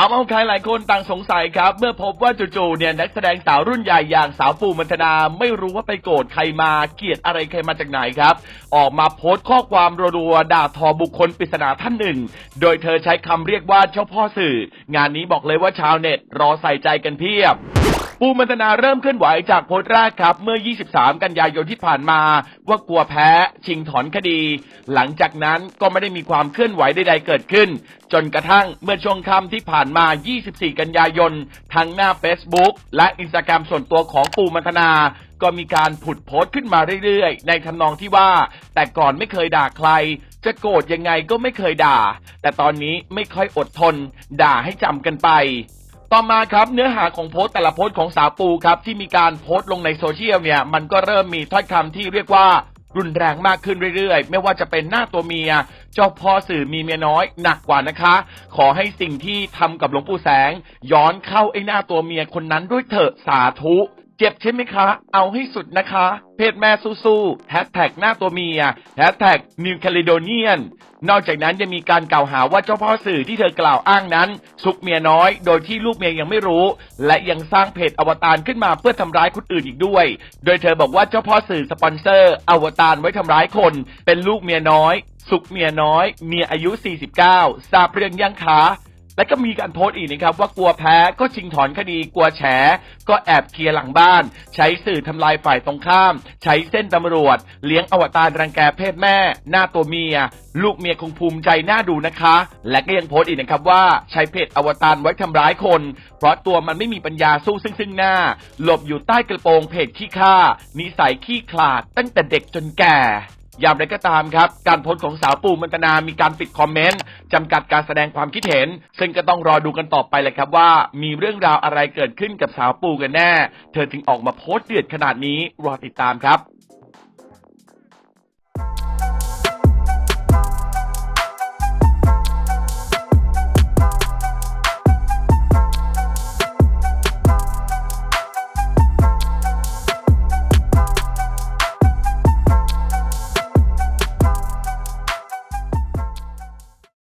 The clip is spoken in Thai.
ใครหลายคนต่างสงสัยครับ เมื่อพบว่าจู่ๆเนี่ยนักแสดงสาวรุ่นใหญ่อย่างสาวปูมันธนา ไม่รู้ว่าไปโกรธใครมาเกลียดอะไรใครมาจากไหนครับ ออกมาโพสต์ข้อความรัวๆด่าทอบุคคลปริศนาท่านหนึ่ง โดยเธอใช้คำเรียกว่าเจ้าพ่อสื่อ งานนี้บอกเลยว่าชาวเน็ตรอใส่ใจกันเพียบ ปูมันตนาเริ่มเคลื่อนไหวจากโพสต์แรกครับ เมื่อ 23 กันยายนที่ผ่านมา ว่ากลัวแพ้ชิงถอนคดี หลังจากนั้นก็ไม่ได้มีความเคลื่อนไหวใดๆเกิดขึ้น จนกระทั่งเมื่อช่วงค่ำที่ผ่านมา 24 กันยายนทั้งหน้า Facebook และอินสตาแกรมส่วนตัวของปูมันตนาก็มีการผุดโพสต์ขึ้นมาเรื่อยๆ ในทำนองที่ว่า แต่ก่อนไม่เคยด่าใคร จะโกรธยังไงก็ไม่เคยด่า แต่ตอนนี้ไม่ค่อยอดทน ด่าให้จำกันไป ต่อมาครับเนื้อหาของโพสต์แต่ละโพสต์ของสาวปูครับที่มีการโพสต์ลงในโซเชียลเนี่ยมันก็เริ่มมีถ้อยคำที่เรียกว่ารุนแรงมากขึ้นเรื่อยๆ ไม่ว่าจะเป็นหน้าตัวเมียเจ้าพ่อสื่อมีเมียน้อยหนักกว่านะคะ ขอให้สิ่งที่ทำกับหลวงปู่แสง ย้อนเข้าไอ้หน้าตัวเมียคนนั้นด้วยเถอะสาธุ เจ็บใช่ไหมคะ เอาให้สุดนะคะ เพศแม่สู้ๆแฮชแท็กหน้าตัวเมียแฮชแท็กนิวแคลิโดเนียน นอกจากนั้นยังมีการกล่าวหาว่าเจ้าพ่อสื่อที่เธอกล่าวอ้างนั้นซุกเมียน้อย โดยที่ลูกเมียยังไม่รู้ และยังสร้างเพจอวตารขึ้นมาเพื่อทำร้ายคนอื่นอีกด้วย โดยเธอบอกว่าเจ้าพ่อสื่อสปอนเซอร์อวตารไว้ทำร้ายคน เป็นลูกเมียน้อย สุกเมียน้อย เมียอายุ 49 ทราบเรื่องยังคะ และก็มีการโพสต์อีกนะครับว่ากลัวแพ้ก็ชิงถอนคดีกลัวแฉก็แอบเคลียร์หลังบ้าน ใช้สื่อทำลายฝ่ายตรงข้าม ใช้เส้นตำรวจ เลี้ยงอวตารรังแกเพศแม่ หน้าตัวเมีย ลูกเมียคงภูมิใจน่าดูนะคะ และก็ยังโพสต์อีกนะครับว่าใช้เพจอวตารไว้ทำร้ายคน เพราะตัวมันไม่มีปัญญาสู้ซึ่งซึ่งหน้า หลบอยู่ใต้กระโปรงเพจขี้ข้านิสัยขี้ขลาดตั้งแต่เด็กจนแก่อย่างไรก็ตามครับ การโพสต์ของสาวปูมันตนามีการปิดคอมเมนต์ จำกัดการแสดงความคิดเห็น ซึ่งก็ต้องรอดูกันต่อไปเลยครับว่า มีเรื่องราวอะไรเกิดขึ้นกับสาวปูกันแน่ เธอจึงออกมาโพสต์เดือดขนาดนี้รอติดตามครับ